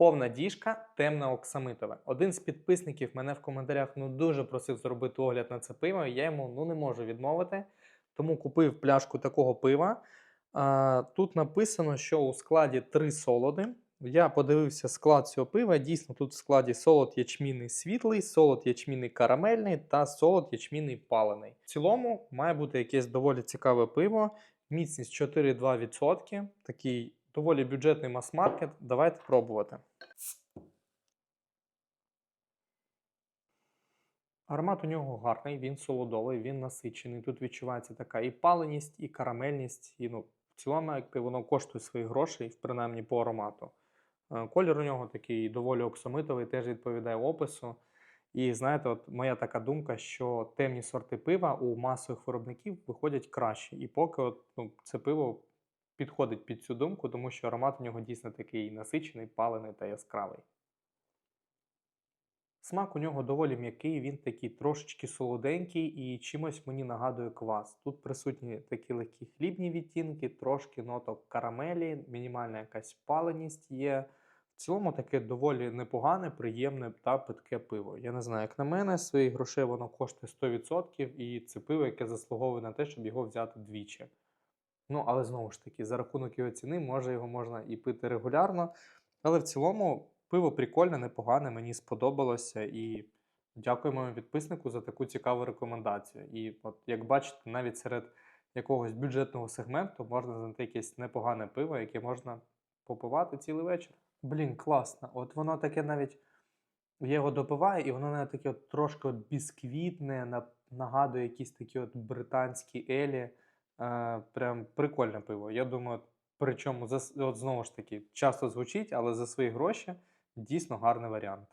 Повна діжка, темне оксамитове. Один з підписників мене в коментарях ну дуже просив зробити огляд на це пиво. Я йому ну не можу відмовити. Тому купив пляшку такого пива. А, тут написано, що у складі три солоди. Я подивився склад цього пива. Дійсно, тут в складі солод ячмінний світлий, солод ячмінний карамельний та солод ячмінний палений. В цілому має бути якесь доволі цікаве пиво. Міцність 4,2%. Такий доволі бюджетний мас-маркет. Давайте пробувати. Аромат у нього гарний, він солодовий, він насичений. Тут відчувається така і паленість, і карамельність. І ну, в цілому, якби воно коштує свої гроші, принаймні по аромату. Е, Колір у нього такий доволі оксамитовий, теж відповідає опису. І знаєте, от моя така думка, що темні сорти пива у масових виробників виходять краще. І поки от, ну, це пиво підходить під цю думку, тому що аромат у нього дійсно такий насичений, палений та яскравий. Смак у нього доволі м'який, він такий трошечки солоденький і чимось мені нагадує квас. Тут присутні такі легкі хлібні відтінки, трошки ноток карамелі, мінімальна якась паленість є. В цілому таке доволі непогане, приємне та питке пиво. Я не знаю, як на мене, своїх грошей воно коштує 100%, і це пиво, яке заслуговує на те, щоб його взяти двічі. Ну, але знову ж таки, за рахунок його ціни, може його можна і пити регулярно. Але в цілому пиво прикольне, непогане, мені сподобалося. І дякую моєму підписнику за таку цікаву рекомендацію. І от як бачите, навіть серед якогось бюджетного сегменту можна знайти якесь непогане пиво, яке можна попивати цілий вечір. Блін, класно. От воно таке навіть. Я його допиваю, і воно навіть таке от трошки от бісквітне, на- нагадує якісь такі от британські елі. Е, прям прикольне пиво. Я думаю, причому от знову ж таки часто звучить, але за свої гроші дійсно гарний варіант.